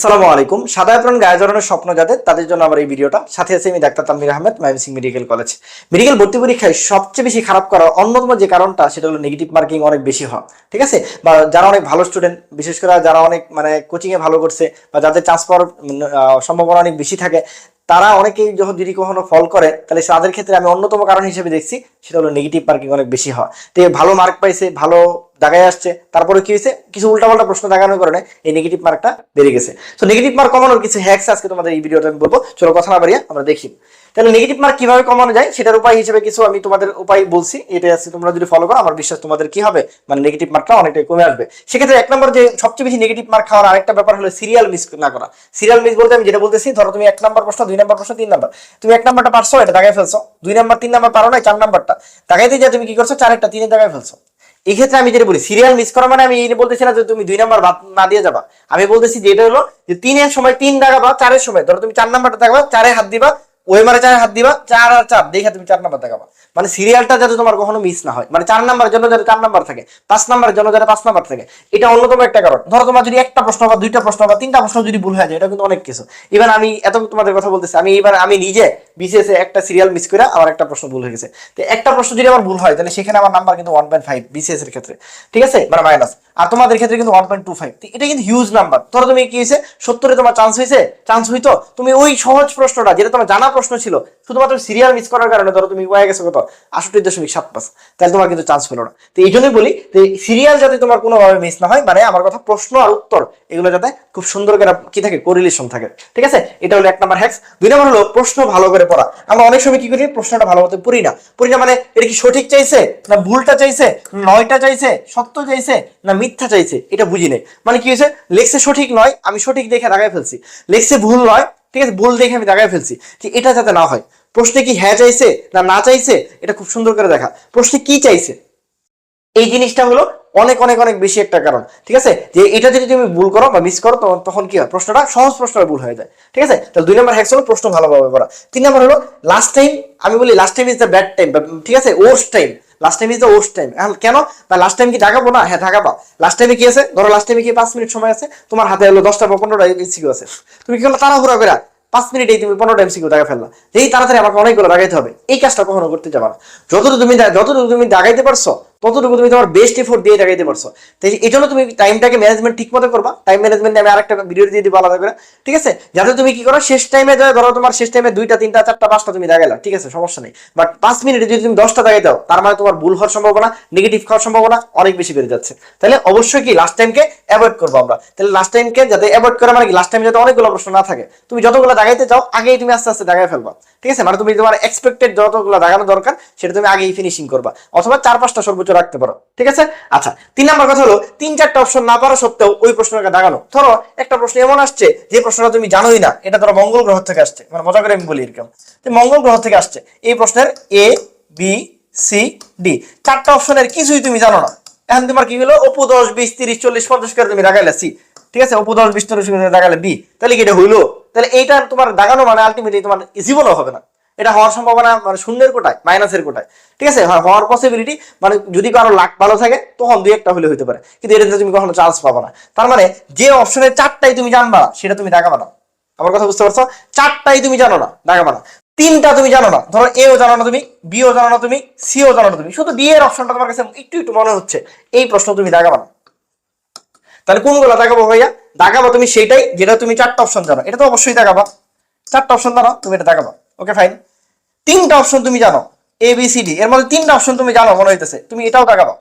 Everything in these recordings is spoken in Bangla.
আসসালামু আলাইকুম। সাদা গায়ে জড়ানোর স্বপ্ন যাদের, তাদের জন্য আমার এই ভিডিওটা। সাথে আছে আমি doctor Tamir Ahmed Singh medical college medical ভর্তি পরীক্ষায় সবচেয়ে বেশি খারাপ করার অন্যতম যে কারণটা, সেটা হলো নেগেটিভ মার্কিং অনেক বেশি হওয়া। ঠিক আছে? বা যারা অনেক ভালো স্টুডেন্ট বিশেষ করে যারা অনেক মানে কোচিংয়ে ভালো করছে, বা যাদের চান্স পাওয়ার সম্ভাবনা অনেক বেশি থাকে তারা অনেকেই যখন যদি কখনো ফল করে, তাহলে তাদের ক্ষেত্রে আমি অন্যতম কারণ হিসেবে দেখছি, সেটা হলো নেগেটিভ মার্কিং অনেক বেশি হয়। তো ভালো মার্ক পাইছে, ভালো দেখায় আসছে, তারপরে কি হয়েছে? কিছু উল্টাপাল্টা প্রশ্ন দেখানোর কারণে এই নেগেটিভ মার্কটা বেড়ে গেছে। তো নেগেটিভ মার্ক কমানোর কিছু হ্যাক্স আজকে তোমাদের এই ভিডিওটা আমি বলব। চলো কথা না বাড়িয়ে আমরা দেখি। তাহলে নেগেটিভ মার্ক কীভাবে কমানো যায়, সেটার উপায় হিসেবে কিছু আমি তোমাদের উপায় বলছি। এটা আছে, তোমরা যদি ফলো করো, আমার বিশ্বাস তোমাদের কি হবে? মানে নেগেটিভ মার্কটা অনেকটাই কমে আসবে। সেক্ষেত্রে এক নম্বর যে সবচেয়ে বেশি নেগেটিভ মার্ক খাওয়ার আরেকটা ব্যাপার হলো সিরিয়াল মিস না করা। সিরিয়াল মিস বলতে আমি যেটা বলতেছি, ধরো তুমি এক নম্বর প্রশ্ন, দুই নম্বর প্রশ্ন, তিন নম্বর। তুমি এক নম্বরটা পারছ, এটা দাগায় ফেলছো। দুই নম্বর, তিন নম্বর পারো না চার নম্বরটা। দাগাইতে যা তুমি কি করছ? চারেরটা তিনে দাগায় ফেলছো। এই ক্ষেত্রে আমি যেটা বলি সিরিয়াল মিস করা মানে আমি এই বলতেছি না যে তুমি দুই নাম্বার বাদ না দিয়ে যাবা। আমি বলতেছি যে এটা হলো যে তিনের সময় তিন দাগাবা, চারের সময়। ধরো তুমি চার নাম্বারটা দেখাবা চারে হাত দিবা ওই মারে চারে হাত দিবা, চার আর চার, দেখে তুমি চার নাম্বার দেখাবা। মানে সিরিয়ালটা যাতে তোমার কখনো মিস না হয়। মানে চার জন্য যাতে চার নাম্বার থাকে, পাঁচ জন্য যাতে পাঁচ নাম্বার থাকে, এটা অন্যতম একটা কারণ। ধরো তোমার যদি একটা প্রশ্ন বা দুইটা প্রশ্ন বা তিনটা প্রশ্ন যদি ভুল হয়ে যায়, এটা কিন্তু অনেক কিছু। এবার আমি এত তোমাদের কথা বলতেছি, আমি এবার আমি নিজে এ একটা সিরিয়াল মিস করে আমার একটা প্রশ্ন ভুল হয়ে গেছে। তো একটা প্রশ্ন যদি আমার ভুল হয়, তাহলে সেখানে আমার নাম্বার কিন্তু ওয়ান পয়েন্ট ফাইভ বিসিএস এর ক্ষেত্রে। ঠিক আছে? মানে মাইনাস আর তোমাদের ক্ষেত্রে কিন্তু ওয়ান পয়েন্ট টু ফাইভ এটা কিন্তু হিউজ নাম্বার ধরো তুমি কি হয়েছে? সত্তরে তোমার চান্স হয়েছে? চান্স হইতো। তুমি ওই সহজ প্রশ্নটা, যেটা তোমার জানা প্রশ্ন ছিল, শুধুমাত্র সিরিয়াল মিস করার কারণে ধরো তুমি হয়ে গেছো কত আষট্টি দশমিক সাত পাঁচ, তাহলে তোমার কিন্তু চান্স পেল না। তো এই জন্যই বলি যে সিরিয়াল যাতে তোমার কোনোভাবে মিস না হয় মানে আমার কথা প্রশ্ন আর উত্তর, এগুলো যাতে খুব সুন্দর করে কি থাকে কোরিলেশন থাকে। ঠিক আছে? এটা হলো এক নাম্বার হ্যাক্স দুই নাম্বার হলো প্রশ্ন ভালো করে পড়া। আমরা অনেক সময় কি করি, প্রশ্নটা ভালো মতো পড়ি না। পড়ি না মানে এটা কি সঠিক চাইছে, না ভুলটা চাইছে নয়টা চাইছে, সত্য চাইছে, না মিথ্যা চাইছে, এটা বুঝি নেই। মানে কি হয়েছে, লেখছে সঠিক নয়, আমি সঠিক দেখে দাগায় ফেলছি। লেখছে ভুল নয় ঠিক আছে? ভুল দেখে আমি দাগায় ফেলছি যে এটা যাতে না হয়। প্রশ্নে কি হ্যাঁ চাইছে না না চাইছে? এটা খুব সুন্দর করে দেখা। প্রশ্নে কি চাইছে? এই জিনিসটা হলো অনেক অনেক অনেক বেশি একটা কারণ। ঠিক আছে? যে এটা যদি তুমি ভুল করো বা মিস করো, তখন- তখন কি হয়? প্রশ্নটা সহজ প্রশ্নটা ভুল হয়ে যায়। ঠিক আছে? তাহলে দুই নম্বর হ্যাক্স হলো প্রশ্ন ভালোভাবে করা তিন নম্বর হলো লাস্ট টাইম আমি বলি last time is the bad time ঠিক আছে? Worse time last time is the worse time কেন? বা লাস্ট টাইম কি ঢাকাবো না? হ্যাঁ ঢাকাবা। লাস্ট টাইমে কি আছে? ধরো লাস্ট টাইমে কি পাঁচ মিনিট সময় আছে? তোমার হাতে হলো দশটা বা পনেরোটা এমসিকিউ আছে। তুমি কি করল তাড়াহুড়া করে পাঁচ মিনিটেই তুমি পনেরোটা এমসিকিউ দাগা ফেললা। এই তাড়াতাড়ি আমাকে অনেকগুলো দাগাইতে হবে। এই কাজটা কখনো করতে যাবা না। যতটুকু তুমি যতটুকু তুমি দাগাইতে পারছ ততটুকু তুমি তোমার বেস্ট এফোর্ট দিয়ে দাগাইতে পারছ। তাই এই জন্য তুমি টাইমটাকে ম্যানেজমেন্ট ঠিক মতো করবা টাইম ম্যানেজমেন্ট আমি আরেকটা ভিডিও দিয়ে দিব আলাদা করে। ঠিক আছে? যাতে তুমি কি করো, শেষ টাইমে ধরো তোমার শেষ টাইমে দুইটা, তিনটা, চারটা, পাঁচটা তুমি দাগাইলা ঠিক আছে? সমস্যা নেই। বাট পাঁচ মিনিটে যদি তুমি দশটা দাগাই দাও তার মানে তোমার ভুল হওয়ার সম্ভাবনা নেগেটিভ খাওয়ার সম্ভাবনা অনেক বেশি বেড়ে যাচ্ছে। তাহলে অবশ্যই কি লাস্ট টাইমকে অ্যাভয়েড করব আমরা। তাহলে লাস্ট টাইমকে যাতে অ্যাভয়েড করা মানে কি লাস্ট টাইম যাতে অনেকগুলো প্রশ্ন না থাকে। তুমি যতগুলো দাগাইতে চাও, আগেই তুমি আস্তে আস্তে দাগাই ফেলবা। ঠিক আছে? মানে তুমি তোমার এক্সপেক্টেড যতগুলো দাগানো দরকার সেটা তুমি আগেই ফিনিশিং করবা। অথবা চার, পাঁচটা সর্বোচ্চ রাখতে পারো। ঠিক আছে? আচ্ছা তিন নাম্বার কথা হলো, তিন, চারটা অপশন না পারা সত্ত্বেও ওই প্রশ্নটাকে দাগানো। ধরো, একটা প্রশ্ন এমন আসছে যে প্রশ্নটা তুমি জানোই না, এটা ধরো মঙ্গল গ্রহ থেকে আসছে। মানে মজা করে আমি বলি এরকম। মঙ্গল গ্রহ থেকে আসছে। এই প্রশ্নের এ বি সি ডি চারটা অপশনের কিছুই তুমি জানো না। এখন তোমার কি হলো? অপু দশ, বিশ, তিরিশ, চল্লিশ, পঞ্চাশ করে তুমি দাগাইলে সি ঠিক আছে? অপু দশ, বিশ, চল্লিশ দাগাইলে বি তাহলে কি এটা হইল? তাহলে এইটা তোমার দাগানো মানে আলটিমেটলি তোমার জীবনও হবে না। এটা হওয়ার সম্ভাবনা মানে শূন্যের কোটায় মাইনাসের কোটায়। ঠিক আছে? হ্যাঁ, হওয়ার পসিবিলিটি মানে যদি কারও লাখ ভালো থাকে তখন দুই একটা হলে হতে পারে। কিন্তু এটাতে তুমি কখনো চান্স পাবো না। তার মানে যে অপশনের চারটাই তুমি জানবা সেটা তুমি দাগাবা না আমার কথা বুঝতে পারছ? চারটাই তুমি জানো না দাগাবা না তিনটা তুমি জানো না। ধরো এও জানো না তুমি বিও জানো না তুমি সিও জানো না তুমি। শুধু ডি এর অপশনটা তোমার কাছে একটু একটু মনে হচ্ছে। এই প্রশ্ন তুমি দাগাবা না তাহলে কোনগুলো দেখাবো ভাইয়া? দেখাবো তুমি সেটাই যেটা তুমি চারটা অপশন জানো। এটা তো অবশ্যই দেখাবা চারটা অপশন জানো তুমি এটা দেখাবা ওকে ফাইন তিনটা অপশন তুমি জানো এ বি সি ডি এর মধ্যে তিনটা অপশন তুমি জানো মনে হইতেছে, তুমি এটাও দাগাবা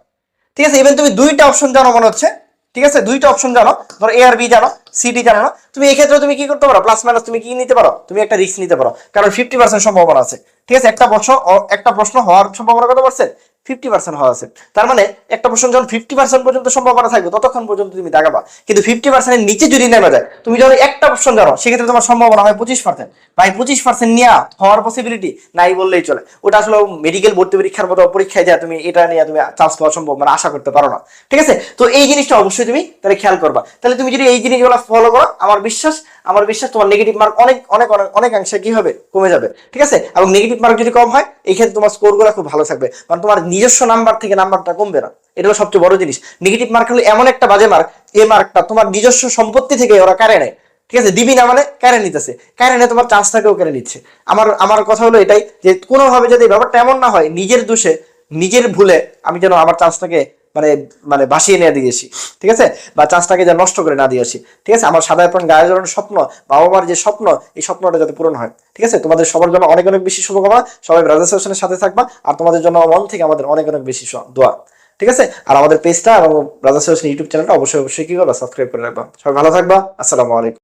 ঠিক আছে ইভেন তুমি দুইটা অপশন জানো মনে হচ্ছে, ঠিক আছে, দুইটা অপশন জানো, ধরো এ আর বি জানো সি ডি জানো না, তুমি এক্ষেত্রে তুমি কি করতে পারো প্লাস মাইনাস তুমি কি নিতে পারো, তুমি একটা রিস্ক নিতে পারো, কারণ ফিফটি পার্সেন্ট সম্ভাবনা আছে। ঠিক আছে, একটা প্রশ্ন একটা প্রশ্ন হওয়ার সম্ভাবনা কত পার্সেন্ট ফিফটি পার্সেন্ট হওয়া আছে তার মানে একটা প্রশ্ন, যখন ফিফটি পার্সেন্ট পর্যন্ত সম্ভাবনা থাকবে, ততক্ষণ পর্যন্ত তুমি দাগাবা। কিন্তু ফিফটি পার্সেন্টের নিচে যদি নেমে যায়, তুমি যখন একটা অপশন জানো, সেক্ষেত্রে তোমার সম্ভাবনা হয় পঁচিশ পার্সেন্ট ভাই, পঁচিশ পার্সেন্ট নেওয়া হওয়ার পসিবিলিটি নাই বললেই চলে। ওটা আসলে মেডিকেল ভর্তি পরীক্ষার মতো পরীক্ষায় যা তুমি, এটা নিয়ে তুমি চান্স পাওয়া সম্ভব মানে আশা করতে পারো না। ঠিক আছে? তো এই জিনিসটা অবশ্যই তুমি তাহলে খেয়াল করবা। তাহলে তুমি যদি এই জিনিসগুলো ফলো করো, আমার বিশ্বাস আমার বিশ্বাস তোমার নেগেটিভ মার্ক অনেক অনেক অনেক অনেকাংশে কি হবে? কমে যাবে। ঠিক আছে? এবং নেগেটিভ মার্ক যদি কম হয়, এই ক্ষেত্রে তোমার স্কোরগুলো খুব ভালো থাকবে। কারণ তোমার নিজস্ব নাম্বার থেকে নাম্বারটা কমবে না। এটা হলো সবচেয়ে বড় জিনিস। নেগেটিভ মার্ক হলো এমন একটা বাজে মার্ক এই মার্কটা তোমার নিজস্ব সম্পত্তি থেকে ওরা কারে নেয়। ঠিক আছে? দিবি না মানে কেড়ে নিতেছে। কেড়ে নিয়ে তোমার চান্সটাকেও কেড়ে নিচ্ছে। আমার আমার কথা হলো এটাই যে কোনোভাবে যদি ব্যাপারটা এমন না হয়, নিজের দোষে, নিজের ভুলে আমি যেন আমার চান্সটাকে মানে মানে ভাসিয়ে নিয়ে দিয়েছি ঠিক আছে? বা চান্সটাকে যেন নষ্ট করে না দিয়েছি ঠিক আছে? আমার সাদা এখন গায়ে জড়ানোর স্বপ্ন বাবা মার যে স্বপ্ন, এই স্বপ্নটা যাতে পূরণ হয়, ঠিক আছে? তোমাদের সবার জন্য অনেক অনেক বেশি শুভকামনা। সবাই ব্রাদার সেশনের সাথে থাকবা, আর তোমাদের জন্য মন থেকে আমাদের অনেক অনেক বেশি দোয়া, ঠিক আছে? আর আমাদের পেজটা এবং সেশন ইউটিউব চ্যানেলটা অবশ্যই অবশ্যই কি করবা? সাবস্ক্রাইব করে রাখবা। সবাই ভালো থাকবা। আসসালামু আলাইকুম।